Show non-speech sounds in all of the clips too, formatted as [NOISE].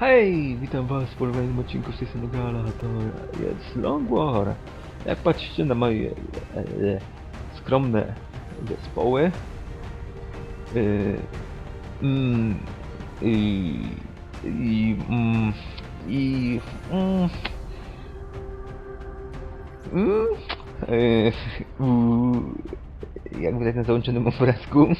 Hej, witam was w kolejnym odcinku z Gala, to jest Long War. Jak patrzycie na moje e, e, skromne zespoły, e, mm, i, i, mm, i, mm, mm, e, u, jak widać na załączonym obrazku, [LAUGHS]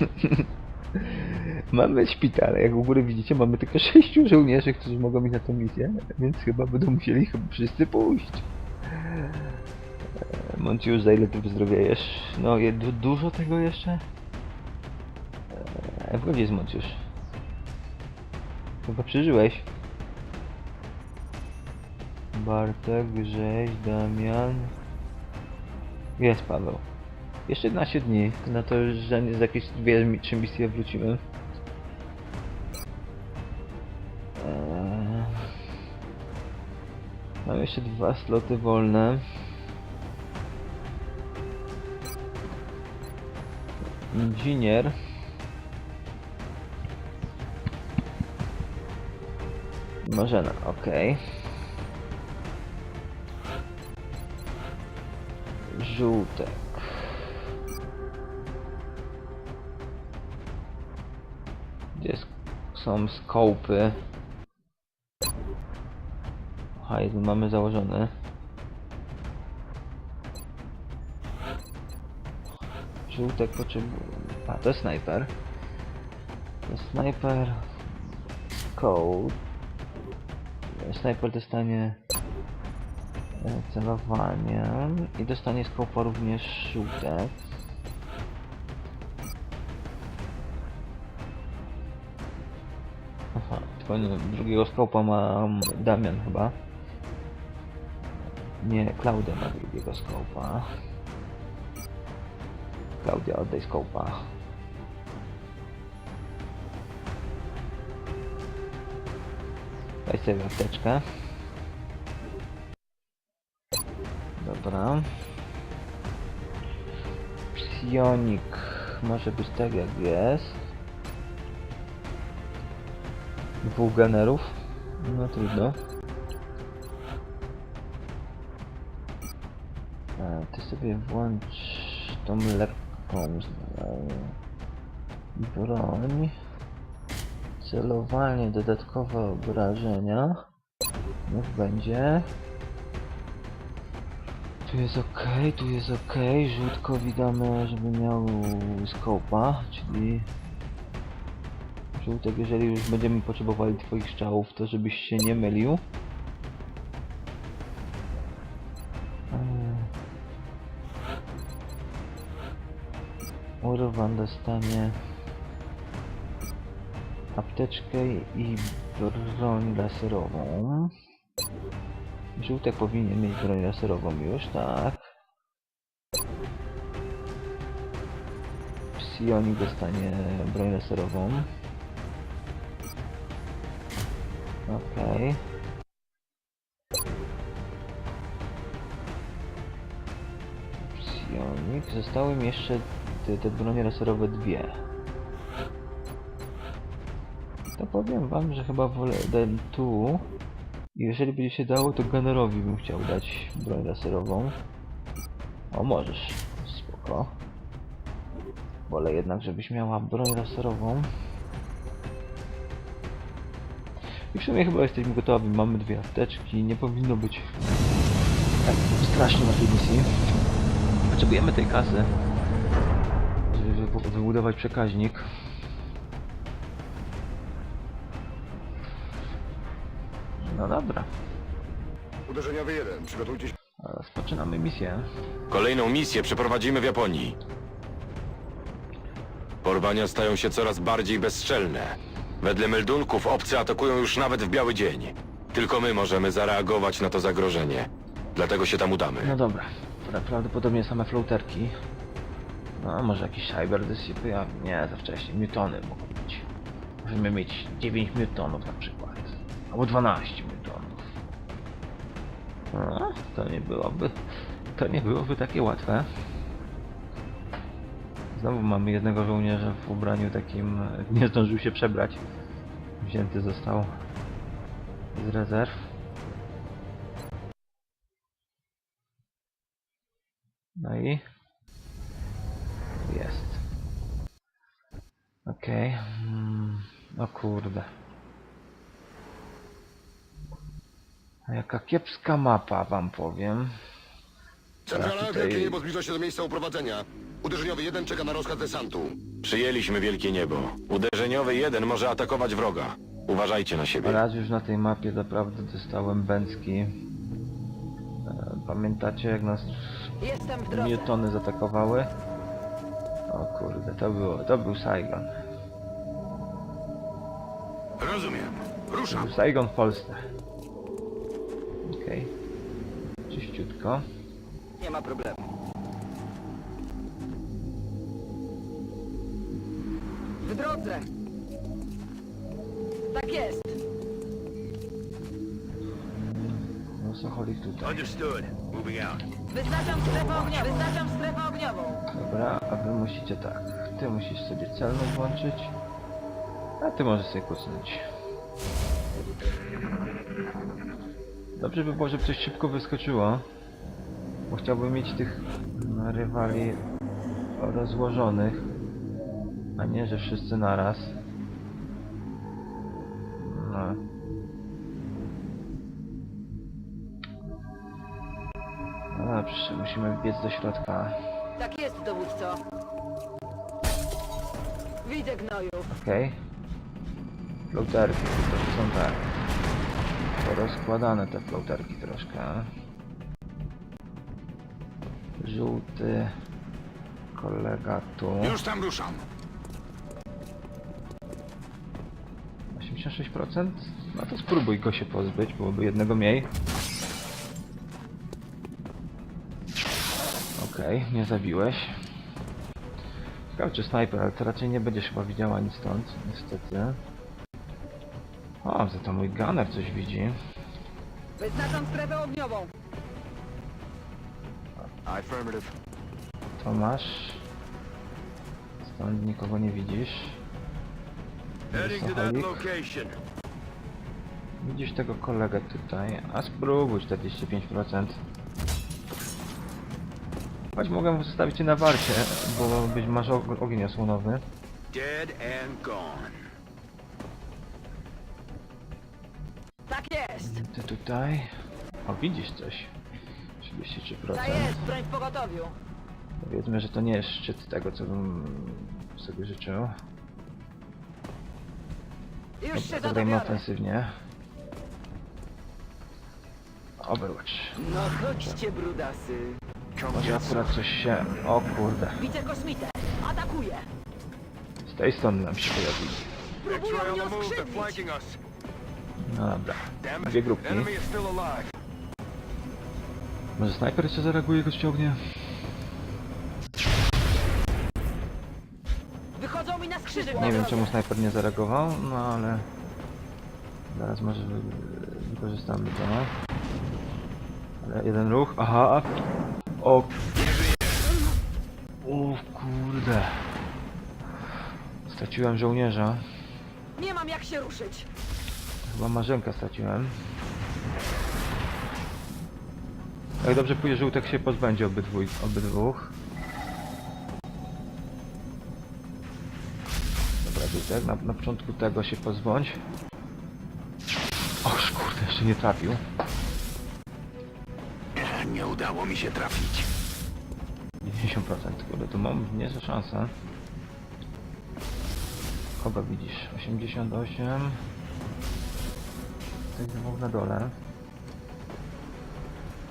Mamy szpital, jak u góry widzicie, mamy tylko sześciu żołnierzy, którzy mogą iść na tę misję, więc chyba będą musieli chyba wszyscy pójść. Eee, Monciusz, za ile ty wyzdrowiejesz? No, je, du dużo tego jeszcze? W gdzie jest? Chyba przeżyłeś. Bartek, Grześ, Damian... Jest Paweł. Jeszcze 11 dni, na to już za, jakieś dwie, mi- trzy misje wrócimy. Mam jeszcze dwa sloty wolne. Inżynier. Marzena, okej. Żółtek. Gdzie są skopy? Jeden mamy założony. Żółtek potrzebuje... A, to jest snajper. To jest snajper. Code. Snajper dostanie e, celowanie i dostanie skopa również żółtek. Aha, tylko drugiego skopa ma Damian chyba. Nie, Klaudia ma drugiego skopa. Klaudia, oddaj skopa. Daj sobie apteczkę. Dobra. Psionik może być tak jak jest. Dwóch generów. No trudno. Ty sobie włącz tą lekką broń. Celowanie, dodatkowe obrażenia. Niech będzie. Tu jest ok, tu jest ok. Żółtkowi damy, żeby miał skopa, czyli żółtek, jeżeli już będziemy potrzebowali twoich strzałów, to żebyś się nie mylił. Urwan dostanie apteczkę i broń laserową. Żółtek powinien mieć broń laserową już, tak. Psionik dostanie broń laserową. Okej. Psionik. Zostały mi jeszcze te, bronie laserowe dwie. To powiem wam, że chyba wolę dam tu. I jeżeli będzie się dało, to Gunnerowi bym chciał dać broń laserową. O, możesz. Spoko. Wolę jednak, żebyś miała broń laserową. I w sumie chyba jesteśmy gotowi. Mamy dwie apteczki. Nie powinno być tak strasznie na tej misji. Potrzebujemy tej kasy, wybudować przekaźnik. No dobra, Uderzeniowy jeden, przygotujcie się. rozpoczynamy misję. Kolejną misję przeprowadzimy w Japonii. Porwania stają się coraz bardziej bezstrzelne. Wedle meldunków obcy atakują już nawet w biały dzień. Tylko my możemy zareagować na to zagrożenie. Dlatego się tam udamy. No dobra, pra prawdopodobnie same floaterki. No, może jakiś cyber się pojawi. Nie, za wcześnie. Newtony mogą być. Możemy mieć 9 newtonów na przykład. Albo 12 newtonów. No, to nie byłoby... To nie byłoby takie łatwe. Znowu mamy jednego żołnierza w ubraniu takim... Nie zdążył się przebrać. Wzięty został. z rezerw. No i jest. Okej. Mm, o kurde. A Jaka kiepska mapa wam powiem. Centrala, tutaj- wielkie niebo zbliża się do miejsca uprowadzenia. Uderzeniowy jeden czeka na rozkaz desantu. Przyjęliśmy wielkie niebo. Uderzeniowy jeden może atakować wroga. Uważajcie na siebie. Raz już na tej mapie naprawdę dostałem bęcki. E, Pamiętacie jak nas Jestem w drodze. Newtony zaatakowały? O kurde, to było, to był Saigon. Rozumiem. To Ruszam. był Saigon w Polsce. Okej. Czyściutko. Nie ma problemu. W drodze. Tak jest. Socholik tutaj. Understood. Moving out. Wyznaczam strefę ogniową. Wyznaczam strefę ogniową. Dobra, a wy musicie tak. Ty musisz sobie celność włączyć. A ty możesz sobie kucnąć. Dobrze by było, żeby coś szybko wyskoczyło. Bo chciałbym mieć tych rywali rozłożonych. A nie, że wszyscy naraz. No. No musimy wbiec do środka. Tak jest, dowódco. Widzę gnoju. Okej. Floaterki, to są tak. Porozkładane te floaterki troszkę. Żółty. Kolega tu. Już tam ruszam. 86%? No to spróbuj go się pozbyć, byłoby jednego mniej. Okej, nie zabiłeś. Ciekawe czy snajper, ale to raczej nie będziesz chyba widziała nic stąd, niestety. O, za to mój gunner coś widzi. Wyznaczam strefę ogniową. Affirmative. To masz. Stąd nikogo nie widzisz. Widzisz tego kolegę tutaj, a spróbuj 45%. Choć mogę zostawić cię na warcie, bo być masz og- ogień osłonowy. Dead and gone. Tak jest. Ty tutaj. O, widzisz coś. 33%. Tak jest. Broń w pogotowiu. Powiedzmy, że to nie jest szczyt tego, co bym sobie życzył. Już się Zagrajmy ofensywnie. Overwatch. No chodźcie, brudasy. Może akurat coś się... O kurde. Widzę kosmitę. Atakuję. Z tej strony nam się pojawili. Próbują mnie oskrzydlić. us. No dobra. Dwie grupki. Może snajper jeszcze zareaguje, go ściągnie? Wychodzą mi na skrzydła. Nie wiem czemu snajper nie zareagował, no ale... Zaraz może wy... wykorzystamy to. Ale jeden ruch, aha! O... O kurde. Straciłem żołnierza. Nie mam jak się ruszyć. Chyba marzenkę straciłem. Jak dobrze pójdzie, żółtek się pozbędzie obydwu, obydwóch. Dobra, żółtek, na, na początku tego się pozbądź. Och, kurde, jeszcze nie trafił. Udało mi się trafić. 50%, kurde, tu mam niezłe szanse. Kogo widzisz? 88. Tych dwóch na dole.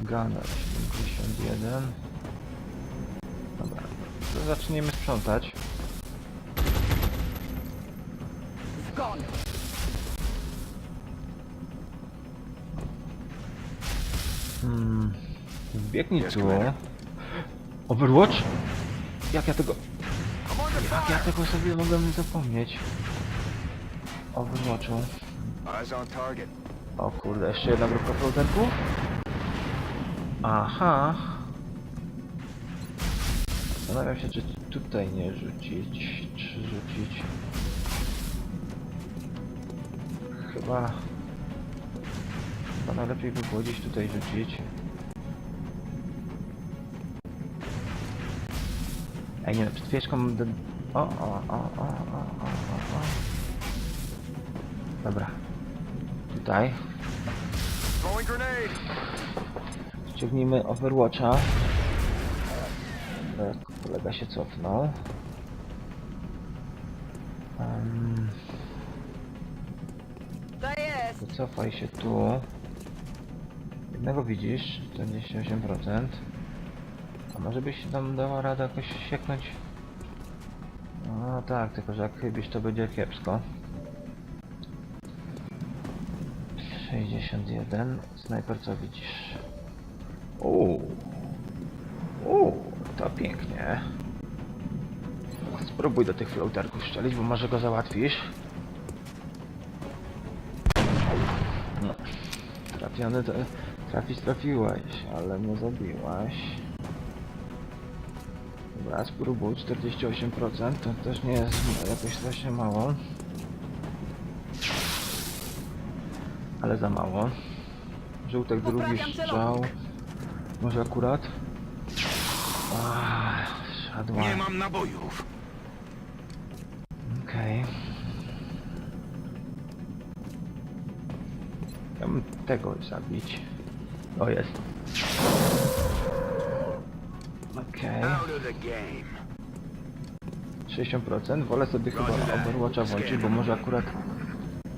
Gunner 71. Dobra, to zaczniemy sprzątać. Hmm. Wbiegnij tu. Overwatch? Jak ja tego... Jak ja tego sobie mogłem zapomnieć? Overwatchu. O kurde, jeszcze jedna grupka floaterków? Aha. Zastanawiam się, czy tutaj nie rzucić, czy rzucić. Chyba... Chyba najlepiej by było gdzieś tutaj rzucić. Ej, nie no, przed chwileczką... d- O, o, o, o, o, o, o. Dobra. Tutaj. Ściągnijmy Overwatcha. Dobra, Kolega się cofnął. Um! Wycofaj się tu. Jednego widzisz, 48%. Może byś tam dała radę jakoś sieknąć? No tak, tylko że jak chybisz to będzie kiepsko. 61. Snajper co widzisz? Uuu. Uuu, to pięknie. Spróbuj do tych floaterków strzelić, bo może go załatwisz. No. Trafiony to... Trafić trafiłeś, ale nie zabiłaś. Dobra, spróbuj 48%, to też nie jest jakoś strasznie mało. Ale za mało. Żółtek drugi strzał. Może akurat? Ach, Szadła. Nie mam nabojów. Okej. Ja bym tego zabić. O, jest. Okej. Out of the game. 60%. Wolę sobie chyba Overwatcha włączyć, bo może akurat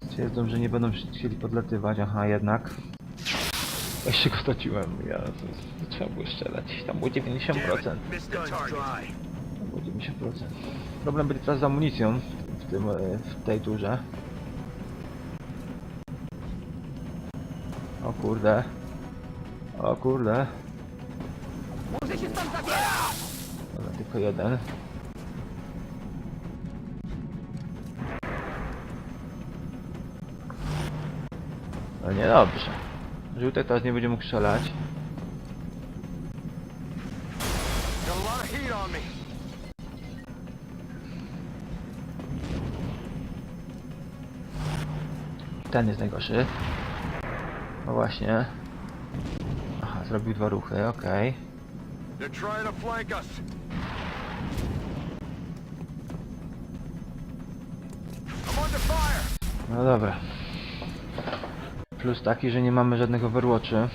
stwierdzą, że nie będą chcieli podlatywać. Aha, jednak. Jeszcze go straciłem. Ja, trzeba było strzelać. Tam było 90%. Tam było 90%. Problem będzie teraz z amunicją w, tym, e, w tej turze. O kurde. O kurde. Tylko jeden. No niedobrze. Żółtek teraz nie będzie mógł strzelać. Ten jest najgorszy. No właśnie. Aha, zrobił dwa ruchy, okej. They're No dobra. Plus taki, że nie mamy żadnych overwatchy.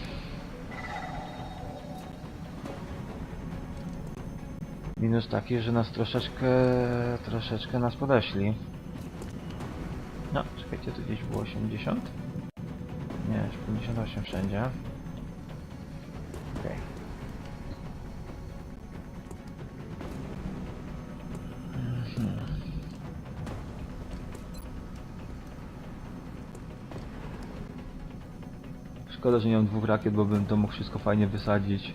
Minus taki, że nas troszeczkę, troszeczkę nas podeśli. No, czekajcie, tu gdzieś było 80? Nie, 58 wszędzie. Szkoda, że nie mam dwóch rakiet, bo bym to mógł wszystko fajnie wysadzić.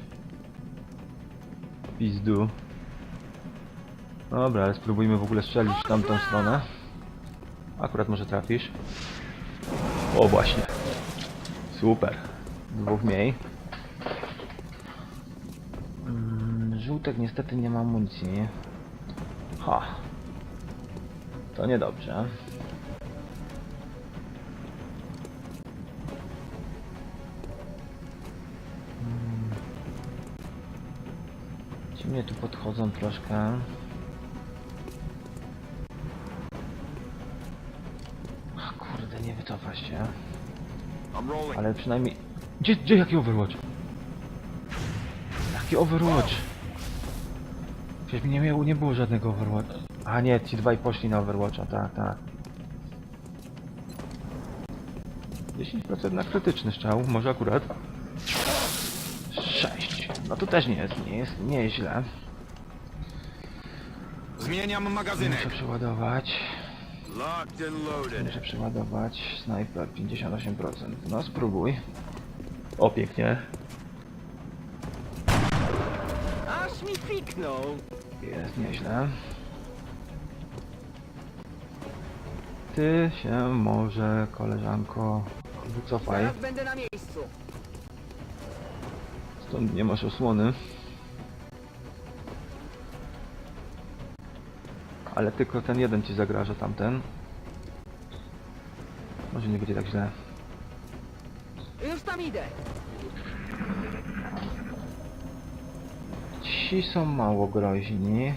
Pizdu. Dobra, ale spróbujmy w ogóle strzelić w tamtą stronę. Akurat może trafisz. O właśnie. Super. Dwóch mniej. Mm, Żółtek niestety nie ma amunicji. Ha. To niedobrze. Mnie tu podchodzą troszkę. Ach, kurde, nie wycofa się. Ale przynajmniej... Gdzie, gdzie, jaki Overwatch? Jaki Overwatch? Przecież mi nie, miało, nie było żadnego Overwatcha. A nie, ci dwaj poszli na Overwatcha, tak, tak. 10% na krytyczny strzał, może akurat. 6. No to też nie jest, nie jest, nie jest źle. Zmieniam magazynek. Muszę przeładować. Locked and loaded. Muszę przeładować. Sniper 58%. No spróbuj. O, pięknie. Aż mi piknął! Jest nieźle. Ty się może, koleżanko, wycofaj. Zaraz będę na miejscu. Stąd nie masz osłony. Ale tylko ten jeden ci zagraża tamten. Może nie będzie tak źle. Już tam idę. Ci są mało groźni.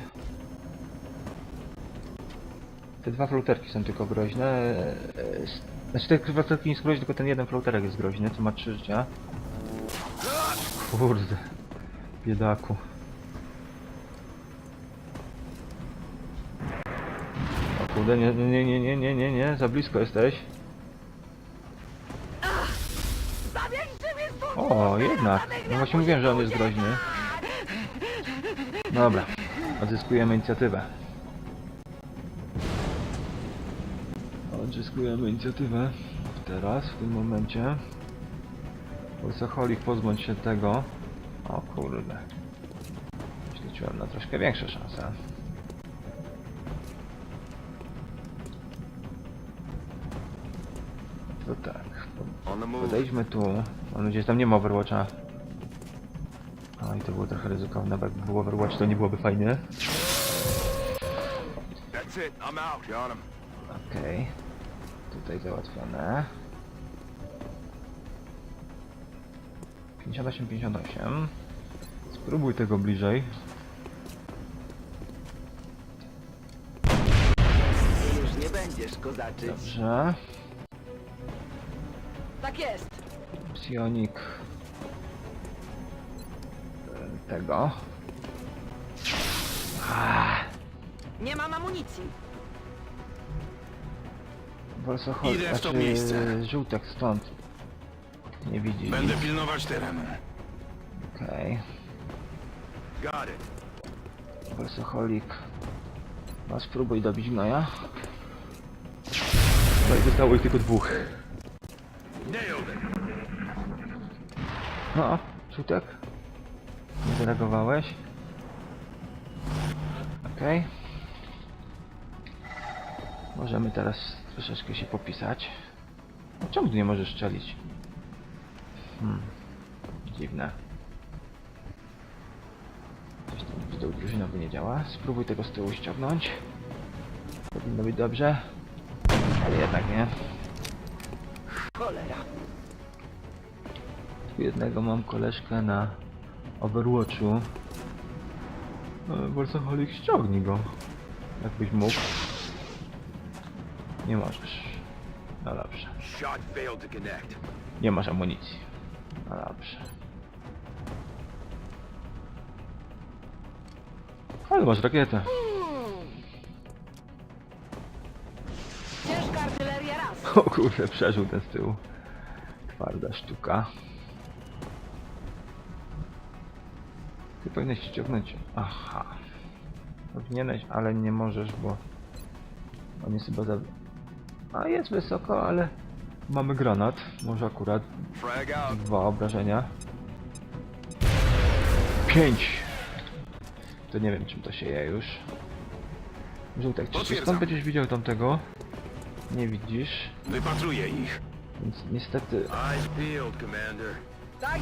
Te dwa floaterki są tylko groźne. e, s- Znaczy te floaterki nie są groźne, tylko ten jeden floaterek jest groźny, co ma trzy życia. Kurde. Biedaku. O kurde, nie, nie, nie, nie, nie, nie, nie, za blisko jesteś. O, jednak. No właśnie mówiłem, że on jest groźny. Dobra, odzyskujemy inicjatywę. Odzyskujemy inicjatywę. Teraz, w tym momencie. Worsoholik, pozbądź się tego. O kurde. Liczyłem na troszkę większe szanse. To tak. Podejdźmy tu. Mam nadzieję, że tam nie ma Overwatcha. O, i to było trochę ryzykowne, bo jakby był Overwatch, to nie byłoby fajnie. Okej. Tutaj załatwione. 58, 58. Spróbuj tego bliżej. Już nie będziesz kozaczyć. Dobrze. Tak jest. Psionik. Tego. Ah, Nie mam amunicji. Wolsochol, Idę w to znaczy miejsce. żółtek stąd. Widzi. Będę pilnować terenu. Okej. Got it. Wolsoholik. No spróbuj dobić gnoja. No i zostało ich tylko dwóch. Nailed it. No, żółtek. Nie zareagowałeś. Okej. Możemy teraz troszeczkę się popisać. No, czemu tu nie możesz strzelić? Hmm. Dziwne. Coś tam z tą drużynowy nie działa. Spróbuj tego z tyłu ściągnąć. Powinno być dobrze. Ale jednak nie. Cholera. Tu jednego mam koleżkę na Overwatchu. Worsoholik ściągnij go. Jakbyś mógł. Nie możesz. No dobrze. Nie masz amunicji. No dobrze. Ale masz rakietę. Ciężka artyleria raz. [LAUGHS] O kurde, przeżył ten z tyłu. Twarda sztuka. Ty powinieneś ściągnąć. Aha. Powinieneś, ale nie możesz, bo on jest chyba za... A jest wysoko, ale mamy granat. Może akurat dwa obrażenia. Pięć! To nie wiem, czym to się je już. Żółtek, czy ty skąd będziesz widział tamtego? Nie widzisz. Wypatruję ich. Więc niestety. Tak.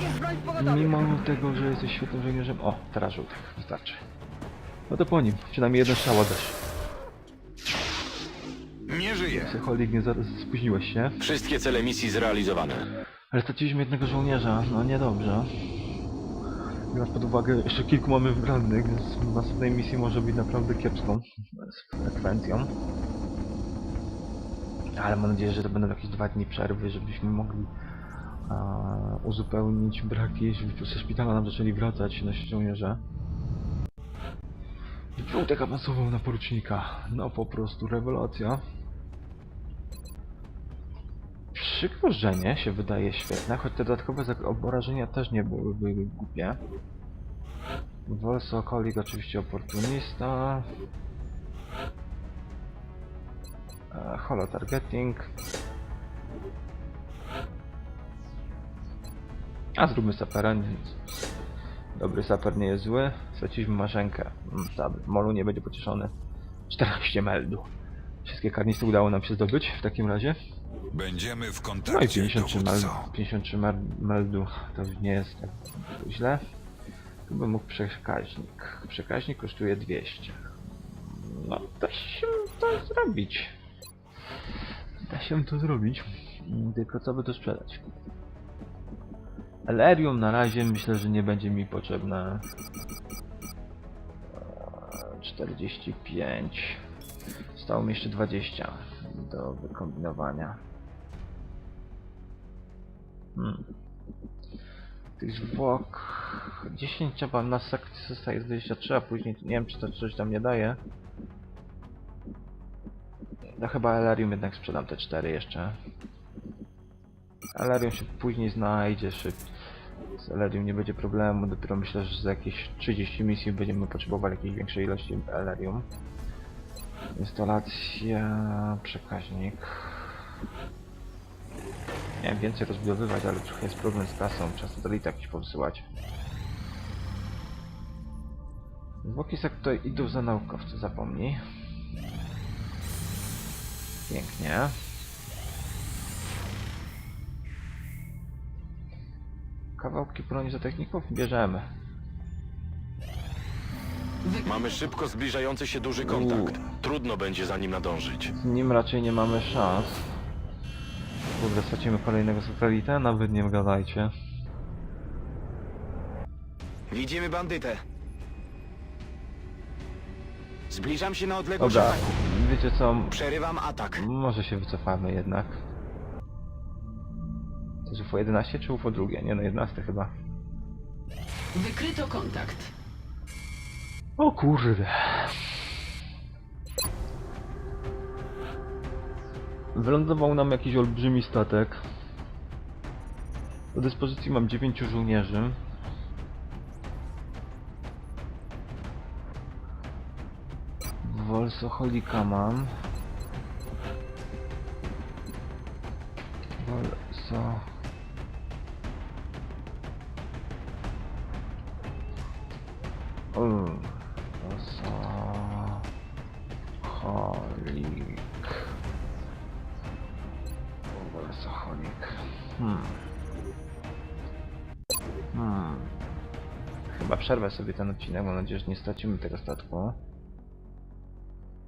Mimo tego, że jesteś świetnym żołnierzem... O, teraz żółtek, wystarczy. No to po nim, przynajmniej jeden strzał dasz. Nie żyję. Psycholik, nie spóźniłeś się. Wszystkie cele misji zrealizowane. Ale straciliśmy jednego żołnierza, no niedobrze. Biorąc pod uwagę, jeszcze kilku mamy rannych, więc w następnej misji może być naprawdę kiepską z frekwencją. Ale mam nadzieję, że to będą jakieś dwa dni przerwy, żebyśmy mogli a, uzupełnić braki, żeby ze szpitala nam zaczęli wracać nasi żołnierze. Żółtek awansował na porucznika. No po prostu rewelacja. Przykorzenie się wydaje świetne, choć te dodatkowe obrażenia też nie byłyby głupie. Wolsokolik oczywiście oportunista. E, Holo targeting. A zróbmy sapera. Dobry saper nie jest zły. Straciliśmy marzenkę. Mm, Molu nie będzie pocieszony. 14 meldu. Wszystkie karnisy udało nam się zdobyć w takim razie. Będziemy w No i kontakcie, 53, mel, dowódco. 53 mel, meldu to nie jest tak źle. Tu bym mógł przekaźnik. Przekaźnik kosztuje 200. No, da się to zrobić. Da się to zrobić. Mm, Tylko co by to sprzedać? Elerium na razie myślę, że nie będzie mi potrzebne. Eee, 45. Zostało mi jeszcze 20 do wykombinowania. Hmm. Tych zwłok 10 trzeba na sekcji zostaje z 23, a później nie wiem czy to coś tam nie daje. No chyba Elerium jednak sprzedam te 4 jeszcze. Elerium się później znajdzie, szyb. Z Elerium nie będzie problemu, dopiero myślę, że za jakieś 30 misji będziemy potrzebowali jakiejś większej ilości Elerium. Instalacja, przekaźnik. Miałem więcej rozbudowywać, ale trochę jest problem z kasą, trzeba tak jakiś powysyłać. Zwłoki sektor idą za naukowcy, zapomnij. Pięknie. Kawałki broni za techników bierzemy. Mamy szybko zbliżający się duży kontakt. Trudno będzie za nim nadążyć. Z nim raczej nie mamy szans. Kurde, stracimy kolejnego satelitę? Nawet nie gadajcie. Widzimy bandytę. Zbliżam się na odległość Dobra, ataku. wiecie co? Przerywam atak. Może się wycofamy jednak. To jest UFO 11 czy UFO drugie? Nie no, 11 chyba. Wykryto kontakt. O kurde. Wylądował nam jakiś olbrzymi statek. Do dyspozycji mam 9 żołnierzy. Wolsoholika mam. Przerwę sobie ten odcinek, mam nadzieję, że nie stracimy tego statku.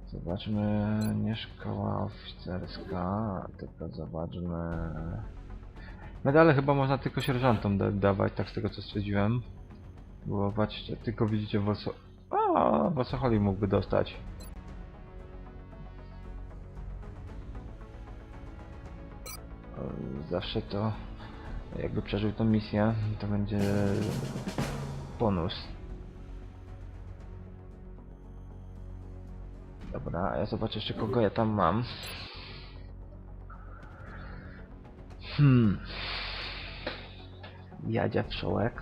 Zobaczmy, nie szkoła oficerska, tylko zobaczmy... Medale chyba można tylko sierżantom da dawać, tak z tego co stwierdziłem. Bo patrzcie, tylko widzicie Wolso... A, Wolsoholi mógłby dostać. Zawsze to... Jakby przeżył tą misję, to będzie... bonus. Dobra, ja zobaczę jeszcze kogo ja tam mam. Hmm. Jadzia Wszołek.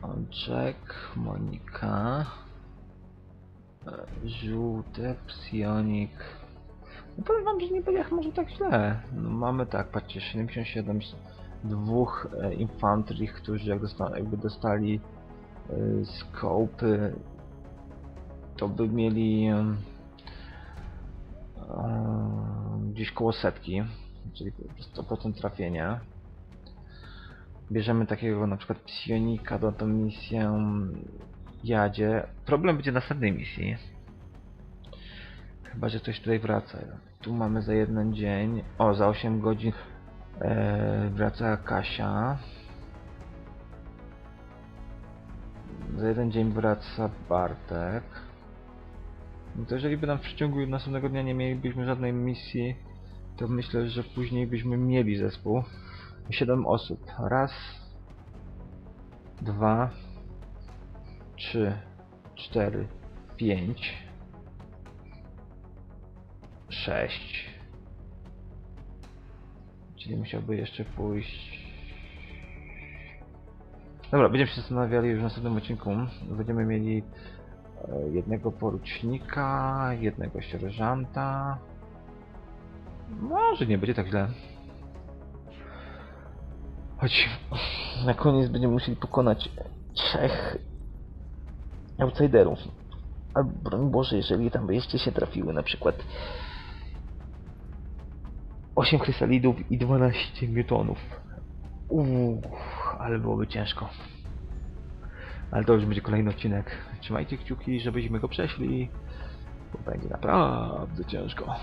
Pączek, Monika. e, Żółte, psionik. No powiem wam, że nie będzie może tak źle. No, mamy tak, patrzcie, 77 z dwóch e, infantry, którzy jak dosta jakby dostali e, skopy, to by mieli gdzieś koło setki, czyli 100% trafienia. Bierzemy takiego na przykład psionika do tą misję jadzie. Problem będzie na następnej misji. Chyba, że ktoś tutaj wraca. Tu mamy za jeden dzień. O, za 8 godzin e, wraca Kasia. Za jeden dzień wraca Bartek. No to jeżeli by nam w przeciągu następnego dnia nie mielibyśmy żadnej misji, to myślę, że później byśmy mieli zespół. 7 osób. Raz, dwa, trzy, cztery, pięć, sześć. Czyli musiałby jeszcze pójść. Dobra, będziemy się zastanawiali już w następnym odcinku. Będziemy mieli e, jednego porucznika, jednego sierżanta. Może nie będzie tak źle. Choć na koniec będziemy musieli pokonać trzech outsiderów. A broń Boże, jeżeli tam by jeszcze się trafiły na przykład 8 krysalidów i 12 newtonów. Uuu, ale byłoby ciężko. Ale to już będzie kolejny odcinek. Trzymajcie kciuki, żebyśmy go przeszli. Bo będzie naprawdę ciężko.